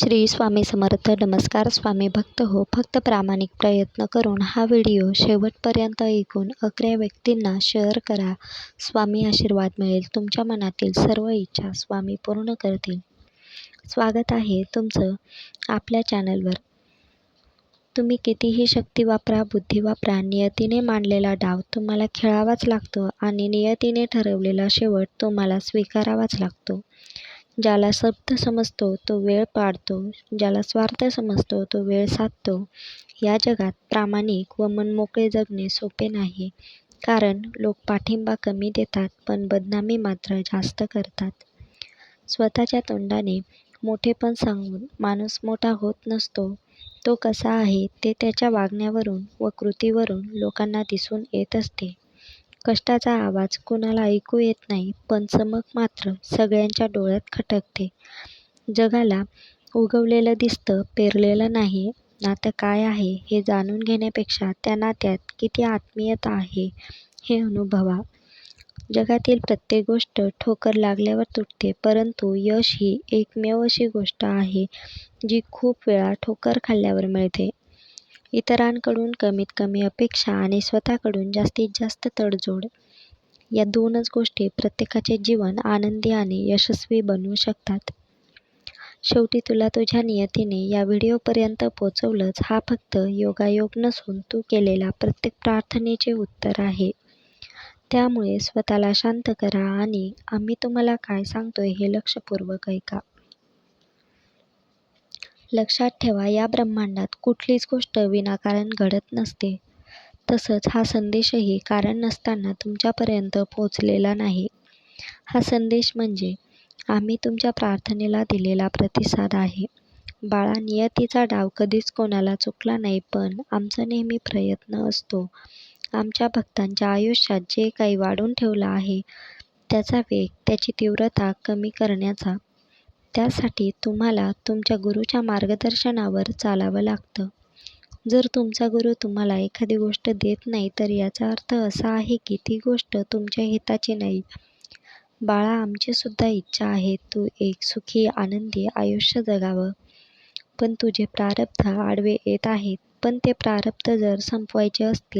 श्री स्वामी समर्थ. नमस्कार स्वामी भक्त हो. फक्त प्रामाणिक प्रयत्न करून हा व्हिडिओ शेवटपर्यंत ऐकून अकरा व्यक्तींना शेअर करा. स्वामी आशीर्वाद मिळेल तुमच्या मनातील सर्व इच्छा स्वामी पूर्ण करतील. स्वागत आहे तुमचं आपल्या चॅनलवर तुम्ही कितीही शक्ती वापरा बुद्धी वापरा नियतीने मांडलेला डाव तुम्हाला खेळावाच लागतो आणि नियतीने ठरवलेला शेवट तुम्हाला स्वीकारावाच लागतो. ज्याला शब्द समजतो तो वेळ पाळतो. ज्याला स्वार्थ समजतो तो वेळ साधतो. या जगात प्रामाणिक व मनमोकळे जगणे सोपे नाही. कारण लोक पाठिंबा कमी देतात पण बदनामी मात्र जास्त करतात. स्वतःच्या तोंडाने मोठेपण सांगून माणूस मोठा होत नसतो. तो कसा आहे ते त्याच्या वागण्यावरून व कृतीवरून लोकांना दिसून येत असते. कष्टाचा आवाज कुणाला ऐकू येत नाही पण चमक मात्र सगळ्यांच्या डोळ्यात खटकते. जगाला उगवलेलं दिसतं पेरलेलं नाही. नातं काय आहे हे जाणून घेण्यापेक्षा त्या नात्यात किती आत्मीयता आहे हे अनुभवा. जगातील प्रत्येक गोष्ट ठोकर लागल्यावर तुटते परंतु यश ही एकमेव अशी गोष्ट आहे जी खूप वेळा ठोकर खाल्ल्यावर मिळते. इतरांकडून कमीत कमी अपेक्षा आणि स्वतःकडून जास्तीत जास्त तडजोड. या दोनच गोष्टी प्रत्येकाचे जीवन आनंदी आणि यशस्वी बनवू शकतात. शेवटी तुला तुझ्या नियतीने या व्हिडिओपर्यंत पोचवलंच हा फक्त योगायोग नसून तू केलेला प्रत्येक प्रार्थनेचे उत्तर आहे. त्यामुळे स्वतःला शांत करा आणि आम्ही तुम्हाला काय सांगतोय हे लक्षपूर्वक ऐका. लक्षात ठेवा या ब्रह्मांडात कुठलीच गोष्ट विनाकारण घडत नसते. तसंच हा संदेशही कारण नसताना तुमच्यापर्यंत पोचलेला नाही. हा संदेश म्हणजे आम्ही तुमच्या प्रार्थनेला दिलेला प्रतिसाद आहे. बाळा नियतीचा डाव कधीच कोणाला चुकला नाही पण आमचा नेहमी प्रयत्न असतो. आमच्या भक्तांच्या आयुष्यात जे काही वाढून ठेवलं आहे त्याचा वेग त्याची तीव्रता कमी करण्याचा त्यासाठी तुम्हाला तुमच्या गुरुच्या मार्गदर्शनावर चालावं लागतं. जर तुमचा गुरु तुम्हाला एखादी गोष्ट देत नाही तर याचा अर्थ असा आहे की ती गोष्ट तुमच्या हिताची नाही. बाळा आमचीसुद्धा इच्छा आहे तू एक सुखी आनंदी आयुष्य जगावं. पण तुझे प्रारब्ध आडवे येत आहेत. पण ते प्रारब्ध जर संपवायचे असतील